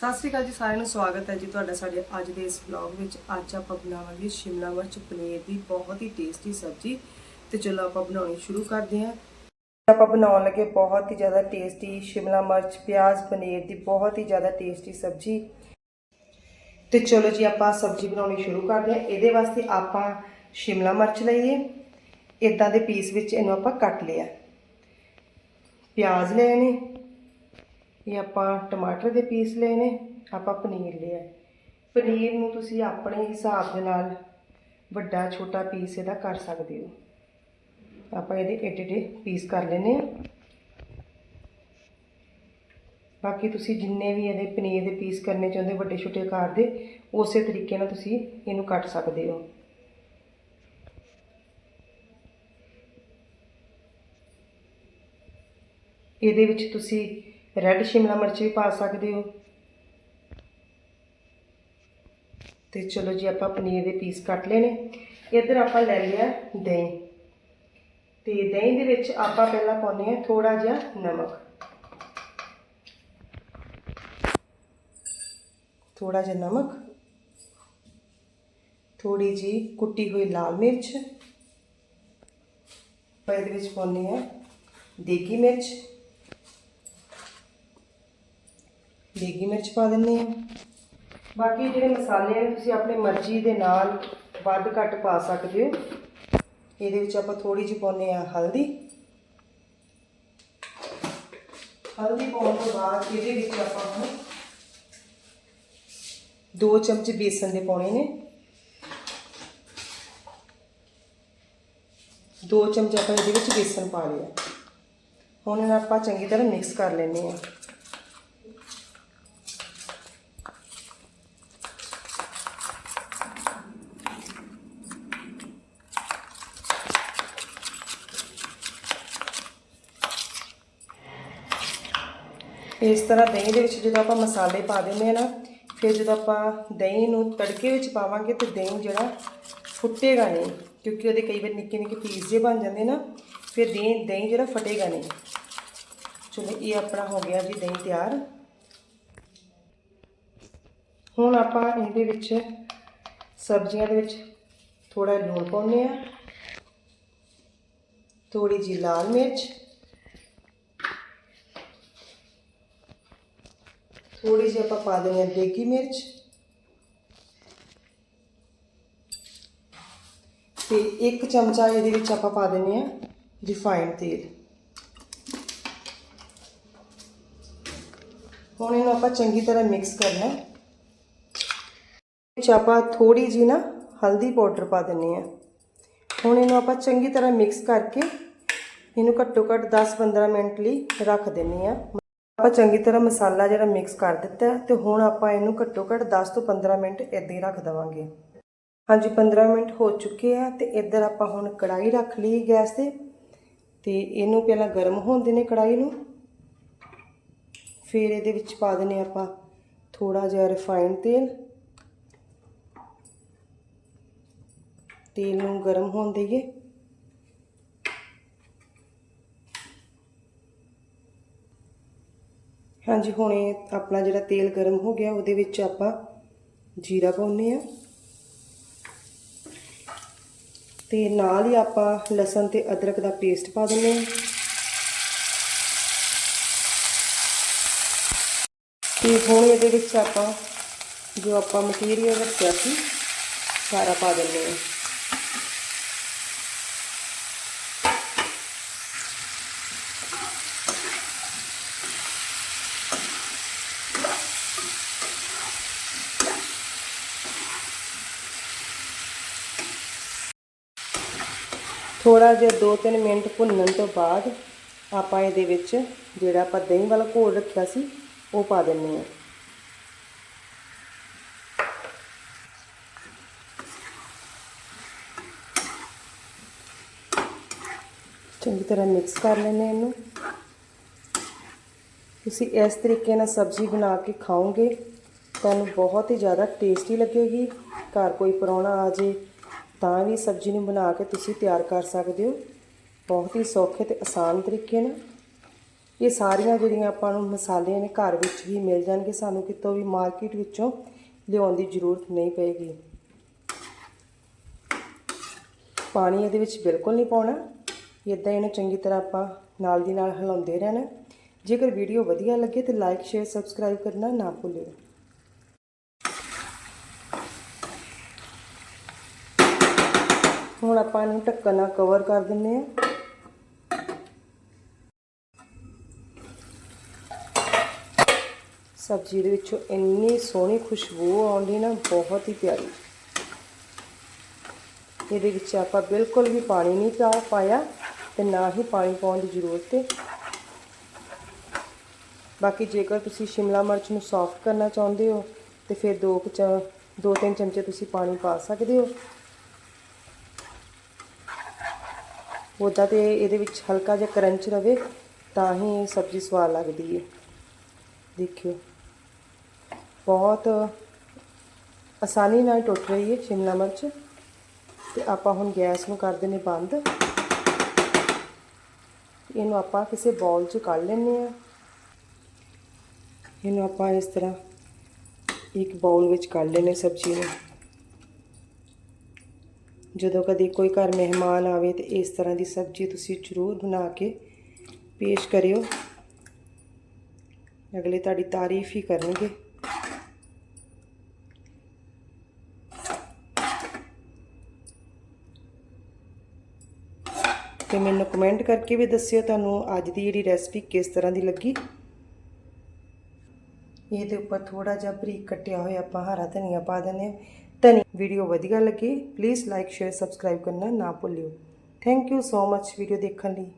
ਸਤਿ ਸ਼੍ਰੀ ਅਕਾਲ ਜੀ, ਸਾਰਿਆਂ ਨੂੰ ਸਵਾਗਤ ਹੈ ਜੀ ਤੁਹਾਡਾ ਸਾਡੇ ਅੱਜ ਦੇ ਇਸ ਵਲੌਗ ਵਿੱਚ। ਅੱਜ ਆਪਾਂ ਬਣਾਵਾਂਗੇ ਸ਼ਿਮਲਾ ਮਿਰਚ ਪਨੀਰ ਦੀ ਬਹੁਤ ਹੀ ਟੇਸਟੀ ਸਬਜ਼ੀ। ਤੇ ਚਲੋ ਆਪਾਂ ਬਣਾਉਣੀ ਸ਼ੁਰੂ ਕਰਦੇ ਹਾਂ। ਆਪਾਂ ਬਣਾਉਣ ਲੱਗੇ ਬਹੁਤ ਹੀ ਜ਼ਿਆਦਾ ਟੇਸਟੀ ਸ਼ਿਮਲਾ ਮਿਰਚ, ਪਿਆਜ਼ ਪਨੀਰ ਦੀ ਬਹੁਤ ਹੀ ਜ਼ਿਆਦਾ ਟੇਸਟੀ ਸਬਜ਼ੀ। ਤੇ ਚਲੋ ਜੀ ਆਪਾਂ ਸਬਜ਼ੀ ਬਣਾਉਣੀ ਸ਼ੁਰੂ ਕਰਦੇ ਹਾਂ। ਇਹਦੇ ਵਾਸਤੇ ਆਪਾਂ ਸ਼ਿਮਲਾ ਮਿਰਚ ਲਈਏ। ਇਦਾਂ ਦੇ ਪੀਸ ਵਿੱਚ ਇਹਨੂੰ ਆਪਾਂ ਕੱਟ ਲਿਆ। ਪਿਆਜ਼ ਲਏ ਨੇ। ਇਹ ਆਪਾਂ ਟਮਾਟਰ ਦੇ ਪੀਸ ਲਏ ਨੇ, ਆਪਾਂ ਪਨੀਰ ਲਿਆ ਪਨੀਰ ਨੂੰ ਤੁਸੀਂ ਆਪਣੇ ਹਿਸਾਬ ਦੇ ਨਾਲ ਵੱਡਾ ਛੋਟਾ ਪੀਸ ਇਹਦਾ ਕਰ ਸਕਦੇ ਹੋ। ਆਪਾਂ ਇਹਦੇ ਏਡੇ ਏਡੇ ਪੀਸ ਕਰ ਲੈਨੇ ਆ ਬਾਕੀ ਤੁਸੀਂ ਜਿੰਨੇ ਵੀ ਇਹਦੇ ਪਨੀਰ ਦੇ ਪੀਸ ਕਰਨੇ ਚਾਹੁੰਦੇ ਵੱਡੇ ਛੋਟੇ ਆਕਾਰ ਦੇ, ਉਸੇ ਤਰੀਕੇ ਨਾਲ ਤੁਸੀਂ ਇਹਨੂੰ ਕੱਟ ਸਕਦੇ ਹੋ। ਇਹਦੇ ਵਿੱਚ ਤੁਸੀਂ ਰੈੱਡ ਸ਼ਿਮਲਾ ਮਿਰਚ ਵੀ ਪਾ ਸਕਦੇ ਹੋ। ਤੇ ਚਲੋ ਜੀ, ਆਪਾਂ ਪਨੀਰ ਦੇ ਪੀਸ ਕੱਟ ਲੈਣੇ ਇੱਧਰ ਆਪਾਂ ਲੈ ਲਿਆ ਦਹੀਂ। ਤੇ ਦਹੀਂ ਦੇ ਵਿੱਚ ਆਪਾਂ ਪਹਿਲਾਂ ਪਾਉਂਦੇ ਹਾਂ ਥੋੜਾ ਜਿਹਾ ਨਮਕ। ਥੋੜਾ ਜਿਹਾ ਨਮਕ। ਥੋੜੀ ਜੀ ਕੁੱਟੀ ਹੋਈ ਲਾਲ ਮਿਰਚ। ਆਪਾਂ ਇਹਦੇ ਵਿੱਚ ਪਾਉਂਦੇ ਹਾਂ ਦੇਗੀ ਮਿਰਚ। ਦੇਗੀ ਮਿਰਚ ਪਾ ਦਿੰਦੇ ਆ ਬਾਕੀ ਜਿਹੜੇ ਮਸਾਲੇ ਆ, ਤੁਸੀਂ ਆਪਣੀ ਮਰਜ਼ੀ ਦੇ ਨਾਲ ਵੱਧ ਘੱਟ ਪਾ ਸਕਦੇ ਹੋ। ਇਹਦੇ ਵਿੱਚ ਆਪਾਂ ਥੋੜੀ ਜਿਹੀ ਪਾਉਂਦੇ ਆ ਹਲਦੀ। ਹਲਦੀ ਪਾਉਣ ਤੋਂ ਬਾਅਦ ਇਹਦੇ ਵਿੱਚ ਆਪਾਂ ਹੁਣ 2 ਚਮਚ ਬੇਸਨ ਦੇ ਪਾਉਣੇ ਨੇ। 2 ਚਮਚ ਆਪਾਂ ਇਹਦੇ ਵਿੱਚ ਬੇਸਨ ਪਾ ਲਿਆ। ਹੁਣ ਇਹਨਾਂ ਆਪਾਂ ਚੰਗੀ ਤਰ੍ਹਾਂ ਮਿਕਸ ਕਰ ਲੈਂਦੇ ਆ ਇਸ ਤਰ੍ਹਾਂ ਦਹੀਂ ਦੇ ਵਿੱਚ ਜਦੋਂ ਆਪਾਂ ਮਸਾਲੇ ਪਾ ਦਿੰਦੇ ਆ ਨਾ, ਫਿਰ ਜਦੋਂ ਆਪਾਂ ਦਹੀਂ ਨੂੰ ਤੜਕੇ ਵਿੱਚ ਪਾਵਾਂਗੇ ਤੇ ਦਹੀਂ ਜਿਹੜਾ ਫੁੱਟੇਗਾ ਨਹੀਂ, ਕਿਉਂਕਿ ਉਹਦੇ ਕਈ ਵਾਰ ਨਿੱਕੇ ਨਿੱਕੇ ਪੀਸ ਜੇ ਬਣ ਜਾਂਦੇ ਨਾ, ਫਿਰ ਦਹੀਂ ਦਹੀਂ ਜਿਹੜਾ ਫਟੇਗਾ ਨਹੀਂ। ਚਲੋ ਇਹ ਆਪਣਾ ਹੋ ਗਿਆ ਜੀ ਦਹੀਂ ਤਿਆਰ। ਹੁਣ ਆਪਾਂ ਇਹਦੇ ਵਿੱਚ ਸਬਜ਼ੀਆਂ ਦੇ ਵਿੱਚ ਥੋੜਾ ਲੂਣ ਪਾਉਂਦੇ ਆ ਥੋੜੀ ਜੀ ਲਾਲ ਮਿਰਚ ਥੋੜੀ ਜਿਹੀ ਆਪਾਂ ਪਾ ਦਿੰਦੇ ਹਾਂ ਦੇਗੀ ਮਿਰਚ ਤੇ ਇੱਕ ਚਮਚਾ ਇਹਦੇ ਵਿੱਚ ਆਪਾਂ ਪਾ ਦਿੰਦੇ ਹਾਂ ਰਿਫਾਈਨਡ ਤੇਲ ਹੁਣ ਇਹਨੂੰ ਆਪਾਂ ਚੰਗੀ ਤਰ੍ਹਾਂ ਮਿਕਸ ਕਰਨਾ ਹੈ ਵਿੱਚ ਆਪਾਂ ਥੋੜੀ ਜੀ ਨਾ ਹਲਦੀ ਪਾਊਡਰ ਪਾ ਦਿੰਨੇ ਆ ਹੁਣ ਇਹਨੂੰ ਆਪਾਂ ਚੰਗੀ ਤਰ੍ਹਾਂ ਮਿਕਸ ਕਰਕੇ ਇਹਨੂੰ ਘੱਟੋ ਘੱਟ 10-15 ਮਿੰਟ ਲਈ ਰੱਖ ਦਿੰਨੇ ਆ ਆਪਾਂ ਚੰਗੀ ਤਰ੍ਹਾਂ ਮਸਾਲਾ ਜਿਹੜਾ ਮਿਕਸ ਕਰ ਦਿੱਤਾ ਤੇ ਹੁਣ ਆਪਾਂ ਇਹਨੂੰ ਘੱਟੋ ਘੱਟ 10 ਤੋਂ 15 ਮਿੰਟ ਇੱਦਾਂ ਹੀ ਰੱਖ ਦਵਾਂਗੇ। ਹਾਂਜੀ 15 ਮਿੰਟ ਹੋ ਚੁੱਕੇ ਆ ਤੇ ਇੱਧਰ ਆਪਾਂ ਹੁਣ ਕੜਾਈ ਰੱਖ ਲਈ ਗੈਸ ਤੇ ਤੇ ਇਹਨੂੰ ਪਹਿਲਾਂ ਗਰਮ ਹੋਣ ਦੇਣੇ ਕੜਾਈ ਨੂੰ। ਫਿਰ ਇਹਦੇ ਵਿੱਚ ਪਾ ਦੇਣੇ ਆਪਾਂ ਥੋੜਾ ਜਿਹਾ ਰਿਫਾਈਨਡ ਤੇਲ। ਤੇਲ ਨੂੰ ਗਰਮ ਹੋਣ ਦੇਈਏ। ਹਾਂਜੀ, ਹੁਣ ਇਹ ਆਪਣਾ ਜਿਹੜਾ ਤੇਲ ਗਰਮ ਹੋ ਗਿਆ, ਉਹਦੇ ਵਿੱਚ ਆਪਾਂ ਜੀਰਾ ਪਾਉਨੇ ਆ ਤੇ ਨਾਲ ਹੀ ਆਪਾਂ ਲਸਣ ਤੇ ਅਦਰਕ ਦਾ ਪੇਸਟ ਪਾ ਦਿੰਨੇ ਆ ਤੇ ਹੁਣ ਇਹਦੇ ਵਿੱਚ ਆਪਾਂ ਜੋ ਆਪਾਂ ਮਟੀਰੀਅਲ ਰੱਖਿਆ ਸੀ, ਸਾਰਾ ਪਾ ਦਿੰਦੇ ਆ ਥੋੜਾ ਜਿਹਾ 2-3 ਮਿੰਟ ਭੁੰਨਣ ਤੋਂ ਬਾਅਦ ਆਪਾਂ ਇਹਦੇ ਵਿੱਚ ਜਿਹੜਾ ਆਪਾਂ ਦਹੀਂ ਵਾਲਾ ਘੋਲ ਰੱਖਿਆ ਸੀ, ਉਹ ਪਾ ਦਿੰਨੇ ਆ ਚੰਗੀ ਤਰ੍ਹਾਂ ਮਿਕਸ ਕਰ ਲੈਣੇ ਇਹਨੂੰ। ਤੁਸੀਂ ਇਸ ਤਰੀਕੇ ਨਾਲ ਸਬਜ਼ੀ ਬਣਾ ਕੇ ਖਾਓਗੇ, ਤੁਹਾਨੂੰ ਬਹੁਤ ਹੀ ਜ਼ਿਆਦਾ ਟੇਸਟੀ ਲੱਗੇਗੀ। ਘਰ ਕੋਈ ਪਰੌਣਾ ਆ ਜੇ ਤਾਂ ਵੀ ਸਬਜ਼ੀ ਨੂੰ ਬਣਾ ਕੇ ਤੁਸੀਂ ਤਿਆਰ ਕਰ ਸਕਦੇ ਹੋ। ਬਹੁਤ ਹੀ ਸੌਖੇ ਤੇ ਆਸਾਨ ਤਰੀਕੇ ਨਾਲ। ਇਹ ਸਾਰੀਆਂ ਜਿਹੜੀਆਂ ਆਪਾਂ ਨੂੰ ਮਸਾਲੇ ਨੇ ਘਰ ਵਿੱਚ ਹੀ ਮਿਲ ਜਾਣਗੇ। ਸਾਨੂੰ ਕਿਤੋਂ ਵੀ ਮਾਰਕੀਟ ਵਿੱਚੋਂ ਲਿਆਉਣ ਦੀ ਜ਼ਰੂਰਤ ਨਹੀਂ ਪਏਗੀ। ਪਾਣੀ ਇਹਦੇ ਵਿੱਚ ਬਿਲਕੁਲ ਨਹੀਂ ਪਾਉਣਾ। ਇਦਾਂ ਇਹਨੂੰ ਚੰਗੀ ਤਰ੍ਹਾਂ ਆਪਾਂ ਨਾਲ ਦੀ ਨਾਲ ਹਿਲਾਉਂਦੇ ਰਹਿਣਾ। ਜੇਕਰ ਵੀਡੀਓ ਵਧੀਆ ਲੱਗੇ ਤੇ ਲਾਈਕ ਸ਼ੇਅਰ ਸਬਸਕ੍ਰਾਈਬ ਕਰਨਾ ਨਾ ਭੁੱਲਿਓ। ਹੁਣ ਆਪਾਂ ਇਹਨੂੰ ਢੱਕਣ ਨਾਲ ਕਵਰ ਕਰ ਦਿੰਦੇ ਆ ਸਬਜ਼ੀ ਦੇ ਵਿੱਚੋਂ ਇੰਨੀ ਸੋਹਣੀ ਖੁਸ਼ਬੂ ਆਉਂਦੀ ਨਾ, ਬਹੁਤ ਹੀ ਪਿਆਰੀ। ਇਹਦੇ ਵਿੱਚ ਆਪਾਂ ਬਿਲਕੁਲ ਵੀ ਪਾਣੀ ਨਹੀਂ ਪਾ ਪਾਇਆ ਤੇ ਨਾ ਹੀ ਪਾਣੀ ਪਾਉਣ ਦੀ ਜ਼ਰੂਰਤ ਹੈ ਬਾਕੀ ਜੇਕਰ ਤੁਸੀਂ ਸ਼ਿਮਲਾ ਮਿਰਚ ਨੂੰ ਸੌਫਟ ਕਰਨਾ ਚਾਹੁੰਦੇ ਹੋ ਤੇ ਫਿਰ ਦੋ ਕੁ ਚ ਦੋ ਤਿੰਨ ਚਮਚੇ ਤੁਸੀਂ ਪਾਣੀ ਪਾ ਸਕਦੇ ਹੋ। ਉਹਦਾ ਤੇ ਇਹਦੇ ਵਿੱਚ ਹਲਕਾ ਜਿਹਾ ਕਰੰਚ ਰਵੇ, ਤਾਂ ਹੀ ਸਬਜ਼ੀ ਸਵਾਦ ਲੱਗਦੀ ਹੈ। ਦੇਖਿਓ। ਬਹੁਤ ਆਸਾਨੀ ਨਾਲ ਟੁੱਟ ਰਹੀ ਹੈ ਸ਼ਿਮਲਾ ਮਿਰਚ। ਤੇ ਆਪਾਂ ਹੁਣ ਗੈਸ ਨੂੰ ਕਰ ਦਿੰਨੇ ਬੰਦ। ਇਹਨੂੰ ਆਪਾਂ ਕਿਸੇ ਬਾਉਲ 'ਚ ਕੱਢ ਲੈਂਦੇ ਆ ਇਹਨੂੰ ਆਪਾਂ ਇਸ ਤਰ੍ਹਾਂ ਇੱਕ ਬਾਉਲ ਵਿੱਚ ਕੱਢ ਲੈਨੇ ਸਬਜ਼ੀ ਨੂੰ। ਜਦੋਂ ਕਦੇ ਕੋਈ ਘਰ ਮਹਿਮਾਨ ਆਵੇ ਤੇ ਇਸ ਤਰ੍ਹਾਂ ਦੀ ਸਬਜ਼ੀ ਤੁਸੀਂ ਜ਼ਰੂਰ ਬਣਾ ਕੇ ਪੇਸ਼ ਕਰਿਓ। ਅਗਲੇ ਤੁਹਾਡੀ ਤਾਰੀਫ ਹੀ ਕਰਨਗੇ। ਤੇ ਮੈਨੂੰ ਕਮੈਂਟ ਕਰਕੇ ਵੀ ਦੱਸਿਓ ਤੁਹਾਨੂੰ ਅੱਜ ਦੀ ਜਿਹੜੀ ਰੈਸਪੀ ਕਿਸ ਤਰ੍ਹਾਂ ਦੀ ਲੱਗੀ। ਇਹਦੇ ਉੱਪਰ ਥੋੜਾ ਜਿਹਾ ਬਰੀਕ ਕੱਟਿਆ ਹੋਇਆ ਆਪਾਂ ਹਰਾ ਧਨੀਆ ਪਾ ਦਿੰਦੇ ਹਾਂ। ਧਨੀ ਵੀਡੀਓ ਵਧੀਆ ਲੱਗੀ ਪਲੀਜ਼ ਲਾਈਕ ਸ਼ੇਅਰ ਸਬਸਕ੍ਰਾਈਬ ਕਰਨਾ ਨਾ ਭੁੱਲਿਓ thank you so much video ਦੇਖਣ ਲਈ